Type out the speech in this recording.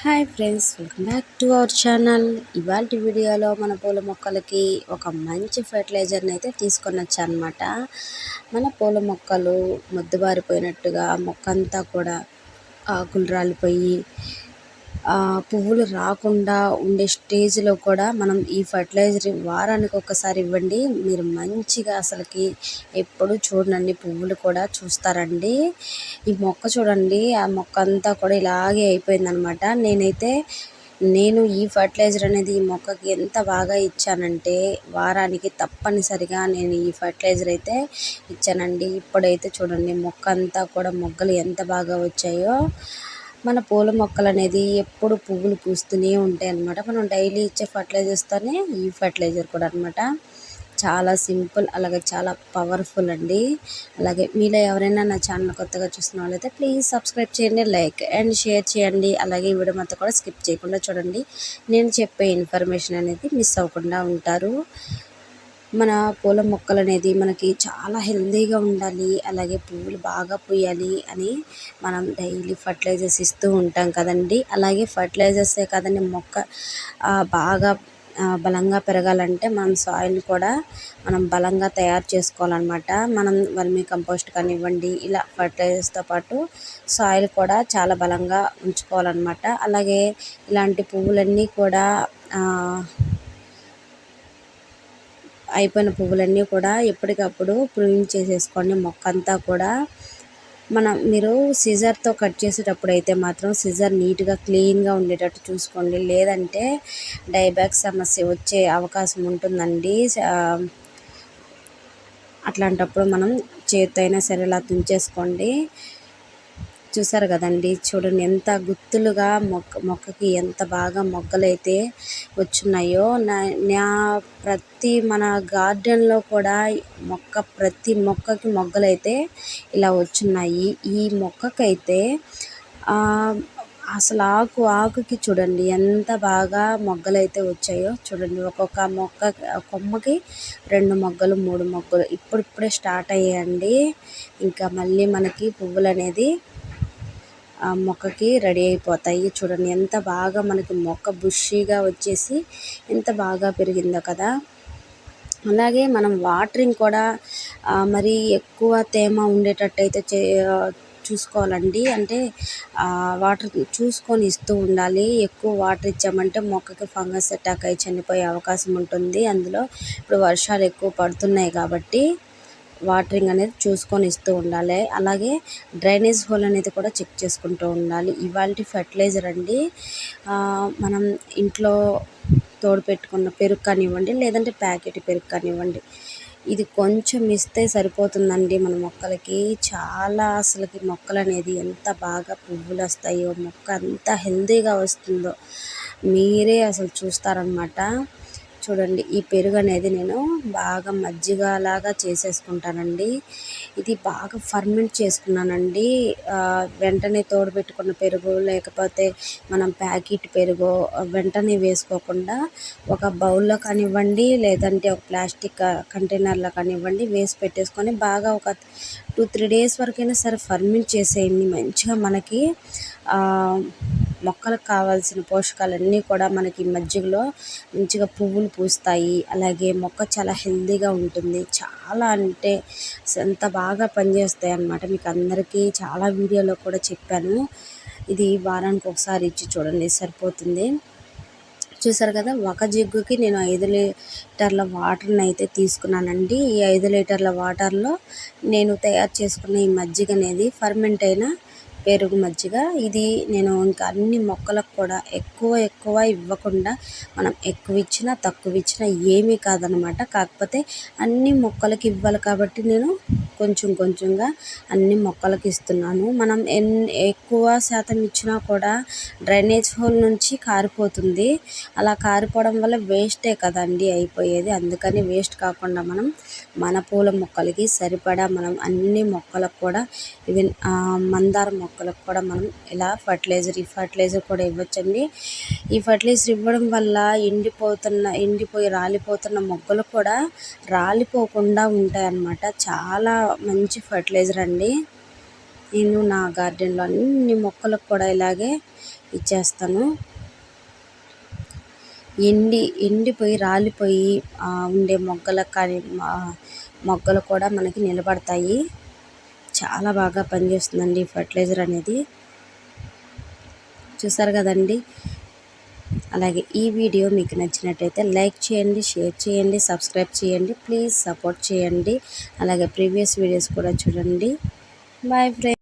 Hi friends welcome back to our channel. ఇవాళ వీడియోలో మన పూల మొక్కలకి ఒక మంచి ఫర్టిలైజర్ని అయితే తీసుకొని వచ్చానమాట మన పూల మొక్కలు ముద్దుబారిపోయినట్టుగా మొక్క అంతా కూడా ఆకులు రాలిపోయి పువ్వులు రాకుండా ఉండే స్టేజ్లో కూడా మనం ఈ ఫర్టిలైజర్ వారానికి ఒకసారి ఇవ్వండి. మీరు మంచిగా అసలుకి ఎప్పుడు చూడండి పువ్వులు కూడా చూస్తారండి. ఈ మొక్క చూడండి ఆ మొక్క అంతా కూడా ఇలాగే అయిపోయిందనమాట. నేనైతే నేను ఈ ఫర్టిలైజర్ అనేది ఈ మొక్కకి ఎంత బాగా ఇచ్చానంటే వారానికి తప్పనిసరిగా నేను ఈ ఫర్టిలైజర్ అయితే ఇచ్చానండి. ఇప్పుడైతే చూడండి మొక్క అంతా కూడా మొగ్గలు ఎంత బాగా వచ్చాయో. మన పూల మొక్కలు అనేది ఎప్పుడు పువ్వులు పూస్తూనే ఉంటాయి అన్నమాట. మనం డైలీ ఇచ్చే ఫర్టిలైజర్స్తోనే ఈ ఫర్టిలైజర్ కూడా అనమాట చాలా సింపుల్ అలాగే చాలా పవర్ఫుల్ అండి. అలాగే మీలో ఎవరైనా నా ఛానల్ కొత్తగా చూసిన వాళ్ళైతే ప్లీజ్ సబ్స్క్రైబ్ చేయండి లైక్ అండ్ షేర్ చేయండి. అలాగే ఈ వీడియో మొత్తం కూడా స్కిప్ చేయకుండా చూడండి. నేను చెప్పే ఇన్ఫర్మేషన్ అనేది మిస్ అవ్వకుండా ఉంటారు. మన పూల మొక్కలు అనేది మనకి చాలా హెల్తీగా ఉండాలి అలాగే పువ్వులు బాగా పూయాలి అని మనం డైలీ ఫర్టిలైజర్స్ ఇస్తూ ఉంటాం కదండి. అలాగే ఫర్టిలైజర్సే కదండి మొక్క బాగా బలంగా పెరగాలంటే మనం సాయిల్ కూడా మనం బలంగా తయారు చేసుకోవాలన్నమాట. మనం వర్మీ కంపోస్ట్ కానివ్వండి ఇలా ఫర్టిలైజర్స్తో పాటు సాయిల్ కూడా చాలా బలంగా ఉంచుకోవాలన్నమాట. అలాగే ఇలాంటి పువ్వులన్నీ కూడా అయిపోయిన పువ్వులన్నీ కూడా ఎప్పటికప్పుడు ప్రూనింగ్ చేసేసుకోండి. మొక్క అంతా కూడా మనం మీరు సిజర్తో కట్ చేసేటప్పుడు అయితే మాత్రం సిజర్ నీట్గా క్లీన్గా ఉండేటట్టు చూసుకోండి. లేదంటే డైబ్యాక్ సమస్య వచ్చే అవకాశం ఉంటుందండి. అట్లాంటప్పుడు మనం చేతితో అయినా సరే ఇలా తుంచేసుకోండి. చూసారు కదండి. చూడండి ఎంత గుత్తులుగా మొక్క మొక్కకి ఎంత బాగా మొగ్గలైతే వచ్చున్నాయో. నా నా ప్రతి మన గార్డెన్లో కూడా మొక్క ప్రతి మొక్కకి మొగ్గలైతే ఇలా వచ్చున్నాయి. ఈ మొక్కకైతే అసలు ఆకు ఆకుకి చూడండి ఎంత బాగా మొగ్గలైతే వచ్చాయో. చూడండి ఒక్కొక్క మొక్క కొమ్మకి రెండు మొగ్గలు మూడు మొగ్గలు ఇప్పుడిప్పుడే స్టార్ట్ అయ్యాయండి. ఇంకా మళ్ళీ మనకి పువ్వులు అనేది మొక్కకి రెడీ అయిపోతాయి. చూడండి ఎంత బాగా మనకి మొక్క బుషీగా వచ్చేసి ఎంత బాగా పెరిగిందో కదా. అలాగే మనం వాటరింగ్ కూడా మరి ఎక్కువ తేమ ఉండేటట్టయితే చే చూసుకోవాలండి. అంటే వాటర్ చూసుకొని ఇస్తూ ఉండాలి. ఎక్కువ వాటర్ ఇచ్చామంటే మొక్కకి ఫంగస్ అటాక్ అయి చనిపోయే అవకాశం ఉంటుంది. అందులో ఇప్పుడు వర్షాలు ఎక్కువ పడుతున్నాయి కాబట్టి వాటరింగ్ అనేది చూసుకొని ఇస్తూ ఉండాలి. అలాగే డ్రైనేజ్ హోల్ అనేది కూడా చెక్ చేసుకుంటూ ఉండాలి. ఇవాళ ఫర్టిలైజర్ అండి మనం ఇంట్లో తోడు పెట్టుకున్న పెరుగు కానివ్వండి లేదంటే ప్యాకెట్ పెరుగు కానివ్వండి ఇది కొంచెం ఇస్తే సరిపోతుందండి మన మొక్కలకి. చాలా అసలుకి మొక్కలు అనేది ఎంత బాగా పువ్వులు వస్తాయో మొక్క ఎంత హెల్తీగా వస్తుందో మీరే అసలు చూస్తారనమాట. చూడండి ఈ పెరుగు అనేది నేను బాగా మజ్జిగ లాగా చేసేసుకుంటానండి. ఇది బాగా ఫర్మెంట్ చేసుకున్నానండి. వెంటనే తోడబెట్టుకున్న పెరుగు లేకపోతే మనం ప్యాకెట్ పెరుగు వెంటనే వేసుకోకుండా ఒక బౌల్లో కానివ్వండి లేదంటే ఒక ప్లాస్టిక్ కంటైనర్లో కానివ్వండి వేసి పెట్టేసుకొని బాగా ఒక టూ త్రీ డేస్ వరకైనా సరే ఫర్మెంట్ చేసేయండి. మంచిగా మనకి మొక్కలకు కావాల్సిన పోషకాలన్నీ కూడా మనకి మజ్జిగలో మంచిగా పువ్వులు పూస్తాయి. అలాగే మొక్క చాలా హెల్తీగా ఉంటుంది. చాలా అంటే ఎంత బాగా పనిచేస్తాయి అన్నమాట. మీకు అందరికీ చాలా వీడియోలో కూడా చెప్పాను. ఇది వారానికి ఒకసారి ఇచ్చి చూడండి సరిపోతుంది. చూసారు కదా ఒక జిగ్గుకి నేను ఐదు లీటర్ల వాటర్ని అయితే తీసుకున్నానండి. ఈ ఐదు లీటర్ల వాటర్లో నేను తయారు చేసుకున్న ఈ మజ్జిగ అనేది ఫర్మెంట్ అయిన పెరుగు మజ్జిగ. ఇది నేను ఇంకా అన్ని మొక్కలకు కూడా ఎక్కువ ఎక్కువ ఇవ్వకుండా మనం ఎక్కువ ఇచ్చినా తక్కువ ఇచ్చినా ఏమీ కాదనమాట కాకపోతే అన్ని మొక్కలకి ఇవ్వాలి కాబట్టి నేను కొంచెం కొంచెంగా అన్ని మొక్కలకి ఇస్తున్నాను. మనం ఎన్ ఎక్కువ శాతం ఇచ్చినా కూడా డ్రైనేజ్ హోల్ నుంచి కారిపోతుంది. అలా కారిపోవడం వల్ల వేస్టే కదండి అయిపోయేది. అందుకని వేస్ట్ కాకుండా మనం మన పూల మొక్కలకి సరిపడా మనం అన్ని మొక్కలకు కూడా ఈవెన్ మందార మొక్క మొక్కలకు కూడా మనం ఇలా ఫర్టిలైజర్ ఈ ఫర్టిలైజర్ కూడా ఇవ్వచ్చండి. ఈ ఫర్టిలైజర్ ఇవ్వడం వల్ల ఎండిపోతున్న ఎండిపోయి రాలిపోతున్న మొక్కలు కూడా రాలిపోకుండా ఉంటాయి అన్నమాట చాలా మంచి ఫర్టిలైజర్ అండి. నేను నా గార్డెన్లో అన్ని మొక్కలకు కూడా ఇలాగే ఇచ్చేస్తాను. ఎండి ఎండిపోయి రాలిపోయి ఉండే మొగ్గలకు కానీ మొగ్గలు కూడా మనకి నిలబడతాయి. చాలా బాగా పనిచేస్తుందండి ఫర్టిలైజర్ అనేది. చూసారు కదండి? అలాగే ఈ వీడియో మీకు నచ్చినట్టయితే లైక్ చేయండి షేర్ చేయండి సబ్స్క్రైబ్ చేయండి ప్లీజ్ సపోర్ట్ చేయండి. అలాగే ప్రీవియస్ వీడియోస్ కూడా చూడండి. Boy friend